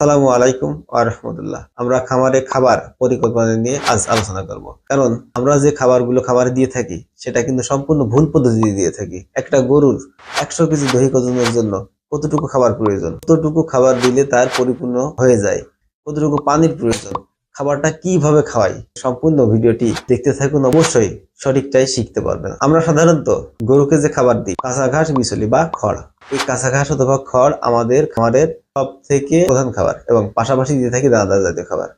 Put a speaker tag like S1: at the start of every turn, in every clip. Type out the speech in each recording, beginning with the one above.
S1: আসসালামু আলাইকুম আরহামদুল্লাহ আমরা খামারে খাবার পরিকল্পনা নিয়ে আজ আলোচনা করব। কারণ আমরা যে খাবারগুলো খাবারে দিয়ে থাকি, সেটা কিন্তু সম্পূর্ণ ভুল পদ্ধতি দিয়ে থাকি। একটা গরুর একশো কেজি দহি ওজনের জন্য কতটুকু খাবার প্রয়োজন? কতটুকু খাবার দিলে তার পরিপূর্ণ হয়ে যায়? কতটুকু পানির প্রয়োজন? খাবারটা কীভাবে খাওয়াই? সম্পূর্ণ ভিডিওটি দেখতে থাকুন। অবশ্যই সঠিকটাই শিখতে পারবেন। আমরা সাধারণত গরুকে যে খাবার দিই, কাঁচা ঘাস মিশলি বা খড়। এই কাঁচা ঘাস অথবা খড় আমাদের খামারের সব থেকে প্রধান খাবার এবং পাশাপাশি দিয়ে থাকি দানাদার জাতীয় খাবার।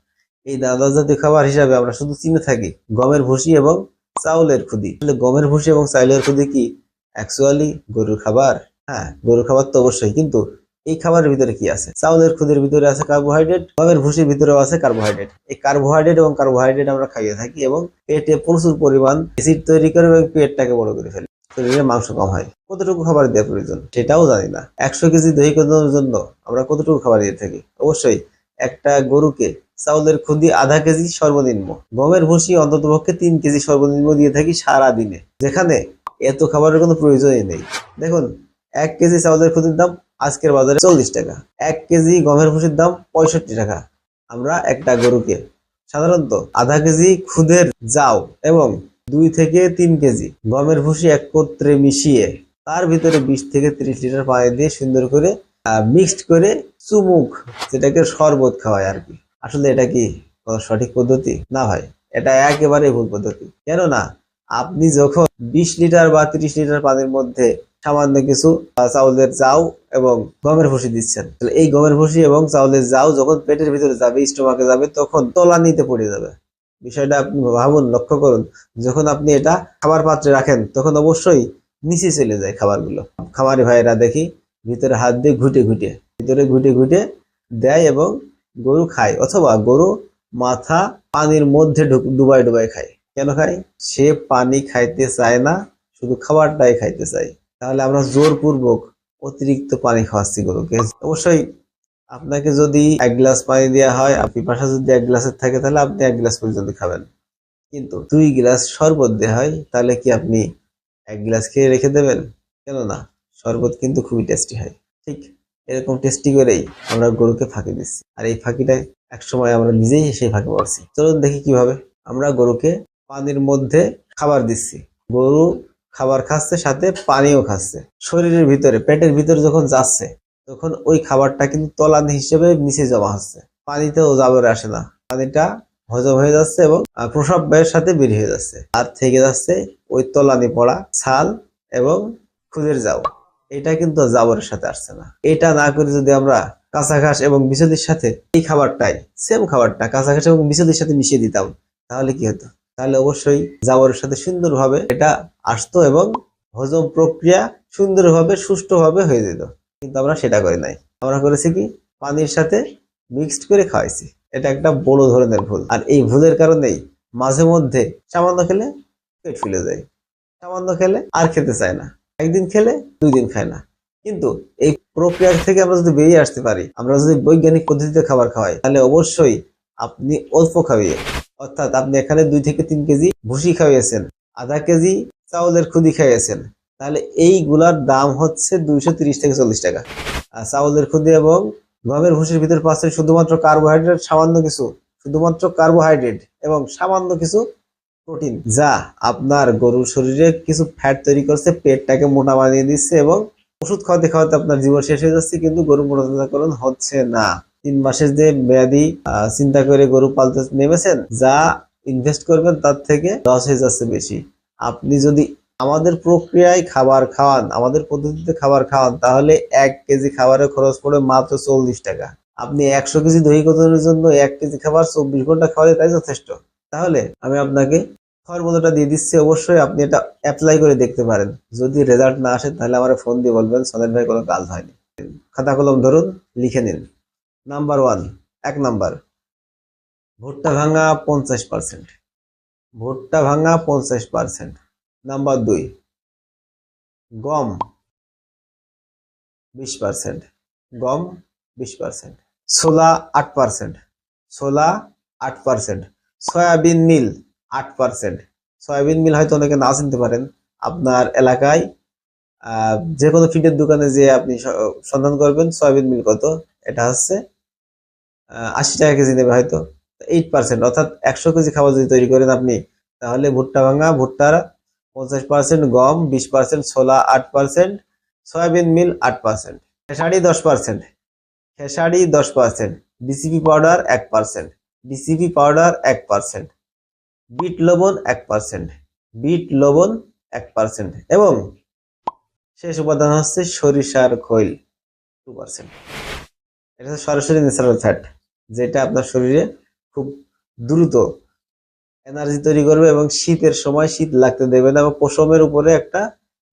S1: এই দানাদার জাতীয় খাবার হিসাবে আমরা শুধু চিনে থাকি গমের ভুসি এবং চাউলের খুদি। গমের ভুসি এবং চাউলের খুদি কি অ্যাকচুয়ালি গরুর খাবার? হ্যাঁ গরুর খাবার তো অবশ্যই, কিন্তু এই খাবারের ভিতরে কি আছে? চাউলের খুদের ভিতরে আছে কার্বোহাইড্রেট গমের ভুসির ভিতরেও আছে কার্বোহাইড্রেট এই কার্বোহাইড্রেট এবং কার্বোহাইড্রেট আমরা খাইয়ে থাকি এবং পেটে প্রচুর পরিমাণ অ্যাসিড তৈরি করে এবং পেটটাকে বড় করে ফেলে। শরীরে মাংস কম হয়। কতটুকু খাবার দেওয়া প্রয়োজন সেটাও জানি না। একশো কেজি দহি করানোর জন্য আমরা কতটুকু খাবার দিয়ে থাকি? অবশ্যই একটা গরুকে চাউলের খুদি আধা কেজি সর্বনিম্ন। গমের ভুসি অন্তত পক্ষে তিন কেজি সর্বনিম্ন দিয়ে থাকি সারা দিনে যেখানে এত খাবারের কোনো প্রয়োজনই নেই। দেখুন, এক কেজি চাউলের খুদির দাম আজকের বাজারে চল্লিশ টাকা। এক কেজি গমের ভুসির দাম পঁয়ষট্টি টাকা। আমরা একটা গরুকে সাধারণত আধা কেজি খুদের জাউ এবং দুই থেকে তিন কেজি। গমের ভুসি একত্রে মিশিয়ে তার ভিতরে বিশ থেকে ত্রিশ লিটার পানি দিয়ে সুন্দর করে মিক্সড করে চুমুক, যেটাকে শরবত খাওয়ায় আর কি। আসলে এটা কি সঠিক পদ্ধতি? না ভাই, এটা একেবারে ভুল পদ্ধতি। কেননা, আপনি যখন বিশ লিটার বা ত্রিশ লিটার পানির মধ্যে সামান্য কিছু চাউলের চাউ এবং গমের ভুসি দিচ্ছেন এই গমের ভুসি এবং চাউলের জাউ যখন পেটের ভিতরে যাবে স্টোমাকে যাবে, তখন তলানিতে পড়ে যাবে। বিষয়টা আপনি ভাবুন, লক্ষ্য করুন। যখন আপনি এটা খাবার পাত্রে রাখেন, তখন অবশ্যই নিচে চলে যায় খাবারগুলো। খামারি ভাইয়েরা দেখি, ভিতরে হাত দিয়ে ঘুটে ঘুটে, ভিতরে ঘুটে ঘুটে দেয় এবং গরু খায় অথবা গরু মাথা পানির মধ্যে ডুবাই ডুবাই খায়। কেন খায়? সে পানি খাইতে চায় না, শুধু খাবারটাই খাইতে চায়। তাহলে আমরা জোরপূর্বক অতিরিক্ত পানি খাওয়াচ্ছি গরুকে। অবশ্যই আপনাকে যদি এক গ্লাস পানি দেওয়া হয়, আপনি পিপাসা যদি এক গ্লাসের থাকে, তাহলে আপনি এক গ্লাস পর্যন্ত খাবেন। কিন্তু দুই গ্লাস শরবত দেওয়া হয়, তাহলে কি আপনি এক গ্লাস খেয়ে রেখে দেবেন? কেন না শরবত কিন্তু খুবই টেস্টি হয়। ঠিক এরকম টেস্টি করেই আমরা গরুকে ফাঁকি দিচ্ছি। আর এই ফাঁকিটা এক সময় আমরা নিজেই সেই ফাঁকি পড়ছি। চলুন দেখি কীভাবে আমরা গরুকে পানির মধ্যে খাবার দিচ্ছি। গরু খাবার খাচ্ছে, সাথে পানিও খাচ্ছে। শরীরের ভিতরে, পেটের ভিতরে যখন যাচ্ছে তখন ওই খাবারটা কিন্তু তলানি হিসেবে নিচে জমা হচ্ছে। পানিতেও জাবরে আসে না। পানিটা হজম হয়ে যাচ্ছে এবং প্রসব ব্যয়ের সাথে বের হয়ে যাচ্ছে। আর থেকে যাচ্ছে ওই তলানি পড়া ছাল এবং খুদের যাও এটা কিন্তু জাবরের সাথে আসছে না। এটা না করে যদি আমরা কাঁচা ঘাস এবং বিচুলির সাথে এই খাবারটাই, সেম খাবারটা কাঁচা ঘাস এবং বিচুলির সাথে মিশিয়ে দিতাম, তাহলে কি হতো? তাহলে অবশ্যই জাবরের সাথে সুন্দরভাবে এটা আসতো এবং হজম প্রক্রিয়া সুন্দরভাবে, সুষ্ঠুভাবে হয়ে যেত। কিন্তু আমরা সেটা করি নাই। আমরা করেছি কি? পানির সাথে মিক্সড করে খাওয়াইছি। এটা একটা বড় ধরনের ভুল। আর এই ভুলের কারণেই মাঝে মধ্যে সামান্য খেলে পেট ফুলে যায়। সামান্য খেলে আর খেতে চায় না। একদিন খেলে, দুই দিন খায় না। কিন্তু এই প্রক্রিয়া থেকে আমরা যদি বেরিয়ে আসতে পারি, আমরা যদি বৈজ্ঞানিক পদ্ধতিতে খাবার খাওয়াই, তাহলে অবশ্যই আপনি অল্প খাওয়িয়ে অর্থাৎ আপনি এখানে দুই থেকে তিন কেজি ভুসি খাওয়িয়েছেন আধা কেজি চাউলের খুদি খাইয়েছেন তাহলে এইগুলার দাম হচ্ছে দুইশো থেকে চল্লিশ টাকা। আর চাউলের খুদি এবং গমের ভুসির ভিতরে পাচ্ছেন শুধুমাত্র কার্বোহাইড্রেট, সামান্য কিছু, শুধুমাত্র কার্বোহাইড্রেট এবং সামান্য কিছু প্রোটিন, যা আপনার গরুর শরীরে কিছু ফ্যাট তৈরি করছে, পেটটাকে মোটা বানিয়ে দিচ্ছে এবং ওষুধ খাওয়াতে খাওয়াতে আপনার জীবন শেষ হয়ে যাচ্ছে, কিন্তু গরু মোটাতাজাকরণ হচ্ছে না। তিন মাসের যে মেয়াদি চিন্তা করে গরু পালতে নেমেছেন, যা ইনভেস্ট করবেন তার থেকে লস হয়ে যাচ্ছে বেশি। আপনি যদি আমাদের প্রক্রিয়ায় খাবার খাওয়ান, আমাদের পদ্ধতিতে খাবার খাওয়ান, তাহলে এক কেজি খাবারের খরচ পড়ে মাত্র চল্লিশ টাকা। আপনি একশো কেজি দহি কতনের জন্য এক কেজি খাবার চব্বিশ ঘণ্টা খাওয়ালে তাই যথেষ্ট। তাহলে আমি আপনাকে ফর্মুলাটা দিয়ে দিচ্ছি, অবশ্যই আপনি এটা অ্যাপ্লাই করে দেখতে পারেন। যদি রেজাল্ট না আসে, তাহলে আমার ফোন দিয়ে বলবেন, সনেট ভাই, কোনো কাজ হয়নি। খাতা কলম ধরুন, লিখে নিন। নাম্বার ওয়ান এক নাম্বার ভুট্টা ভাঙা পঞ্চাশ পার্সেন্ট ভুট্টা ভাঙা পঞ্চাশ পার্সেন্ট নাম্বার দুই, গম বিশ পার্সেন্ট গম বিশ পার্সেন্ট ছোলা আট পার্সেন্ট ছোলা আট পার্সেন্ট সয়াবিন মিল আট পার্সেন্ট সয়াবিন মিল হয়তো অনেকে না চিনতে পারেন। আপনার এলাকায় যে কোনো ফিডের দোকানে যে আপনি সন্ধান করবেন, সয়াবিন মিল কত? এটা হচ্ছে আশি টাকা কেজি নেবে হয়তো। এইট পার্সেন্ট অর্থাৎ একশো কেজি খাবার যদি তৈরি করেন আপনি, তাহলে ভুট্টা ভাঙা, ভুট্টার পঞ্চাশ পার্সেন্ট গম, বিশ পার্সেন্ট ছোলা আট পার্সেন্ট সয়াবিন মিল আট পার্সেন্ট খেসারি দশ পার্সেন্ট খেসারি দশ পার্সেন্ট ডিসিপি পাউডার এক পার্সেন্ট ডিসিপি পাউডার এক পার্সেন্ট বিট লবণ এক পার্সেন্ট বিট লবণ এক পার্সেন্ট এবং শেষ উপাদান হচ্ছে সরিষার খৈল টু পার্সেন্ট এটা হচ্ছে সরাসরি ন্যাচারাল ফ্যাট যেটা আপনার শরীরে খুব দ্রুত এনার্জি তৈরি করবে এবং শীতের সময় শীত লাগতে দেবে না এবং পশমের উপরে একটা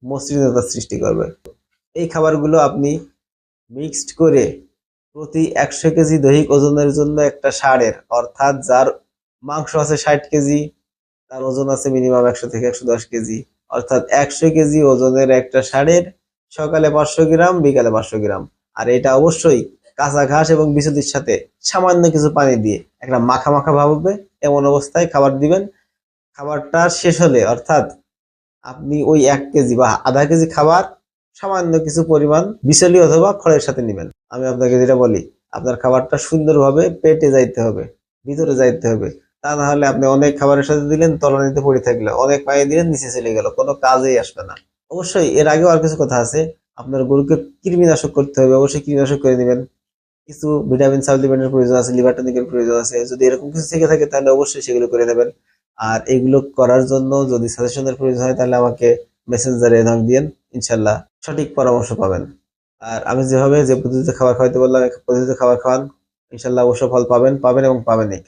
S1: মসৃণতা সৃষ্টি করবে। এই খাবারগুলো আপনি মিক্সড করে প্রতি একশো কেজি দৈহিক ওজনের জন্য একটা সারের, অর্থাৎ যার মাংস আছে ষাট কেজি, তার ওজন আছে মিনিমাম একশো থেকে একশো দশ কেজি, অর্থাৎ একশো কেজি ওজনের একটা সারের সকালে পাঁচশো গ্রাম, বিকালে পাঁচশো গ্রাম। আর এটা অবশ্যই কাঁচা ঘাস এবং বিচুতির সাথে সামান্য কিছু পানি দিয়ে একটা মাখা মাখা ভাব হবে এমন অবস্থায় খাবার দিবেন। খাবারটা শেষ হলে অর্থাৎ আপনি ওই এক কেজি বা আধা কেজি খাবার সামান্য কিছু পরিমাণ বিচলি অথবা খড়ের সাথে নেবেন। আমি আপনাকে যেটা বলি, আপনার খাবারটা সুন্দরভাবে পেটে যাইতে হবে, ভিতরে যাইতে হবে। তা না হলে আপনি অনেক খাবারের সাথে দিলেন, তলানিতে পড়ে থাকলে, অনেক পায়ে দিলেন, নিচে চলে গেল, কোনো কাজেই আসবে না। অবশ্যই এর আগেও আর কিছু কথা আছে, আপনার গরুকে কৃমিনাশক করতে হবে, অবশ্যই কৃমিনাশক করে নেবেন। কিছু ভিটামিন সাপ্লিমেন্টের প্রয়োজন আছে লিভার টনিকের প্রয়োজন আছে। যদি এরকম কিছু থেকে থাকে, তাহলে অবশ্যই সেগুলো করে নেবেন। আর এগুলো করার জন্য যদি সাজেশনের প্রয়োজন হয়, তাহলে আমাকে মেসেঞ্জারে নক দিন ইনশাল্লাহ সঠিক পরামর্শ পাবেন। আর আমি যেভাবে যে পদ্ধতিতে খাবার খাওয়াইতে বললাম পদ্ধতিতে খাবার খাওয়ান, ইনশাল্লাহ অবশ্য ফল পাবেন পাবেন এবং পাবেনই।